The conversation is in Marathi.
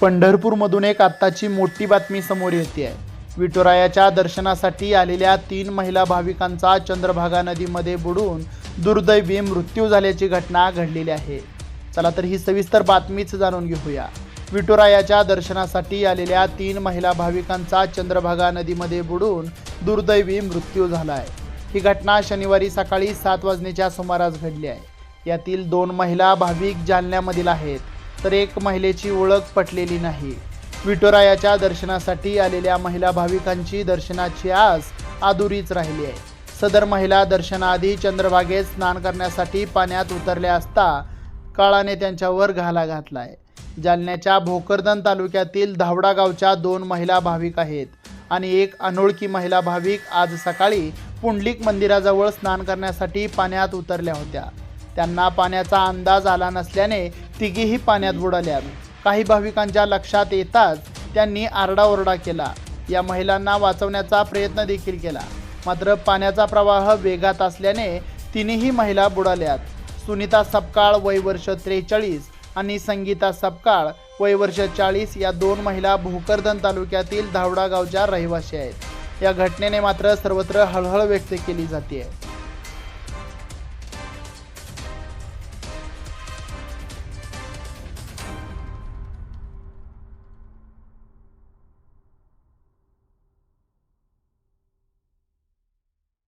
पंढरपूरमधून एक आत्ताची मोठी बातमी समोर येते आहे विठुरायाच्या दर्शनासाठी आलेल्या तीन महिला भाविकांचा चंद्रभागा नदीमध्ये बुडून दुर्दैवी मृत्यू झाल्याची घटना घडलेली आहे. चला तर ही सविस्तर बातमीच जाणून घेऊया. विठुरायाच्या दर्शनासाठी आलेल्या तीन महिला भाविकांचा चंद्रभागा नदीमध्ये बुडून दुर्दैवी मृत्यू झाला आहे ही घटना शनिवारी सकाळी सात वाजण्याच्या सुमारास घडली आहे. यातील दोन महिला भाविक जालन्यामधील आहेत. तर एक महिलेची ओळख पटलेली नाही. विठोरायाच्या दर्शनासाठी आलेल्या महिला भाविकांची दर्शनाची आस अधुरीच राहिली आहे. सदर महिला दर्शनाआधी चंद्रभागेत स्नान करण्यासाठी पाण्यात उतरल्या असता काळाने त्यांच्यावर घाला घातलाय. जालन्याच्या भोकरदन तालुक्यातील धावडा गावच्या दोन महिला भाविक आहेत आणि एक अनोळखी महिला भाविक आज सकाळी पुंडलिक मंदिराजवळ स्नान करण्यासाठी पाण्यात उतरल्या होत्या. त्यांना पाण्याचा अंदाज आला नसल्याने तिघीही पाण्यात बुडाल्या काही भाविकांच्या लक्षात येताच त्यांनी आरडाओरडा केला. या महिलांना वाचवण्याचा प्रयत्न देखील केला. मात्र पाण्याचा प्रवाह वेगात असल्याने तिन्ही महिला बुडाल्यात. सुनीता सपकाळ वय वर्ष त्रेचाळीस आणि संगीता सपकाळ वय वर्ष चाळीस या दोन महिला भोकरदन तालुक्यातील धावडा गावच्या रहिवासी आहेत. या घटनेने मात्र सर्वत्र हळहळ व्यक्त केली जाते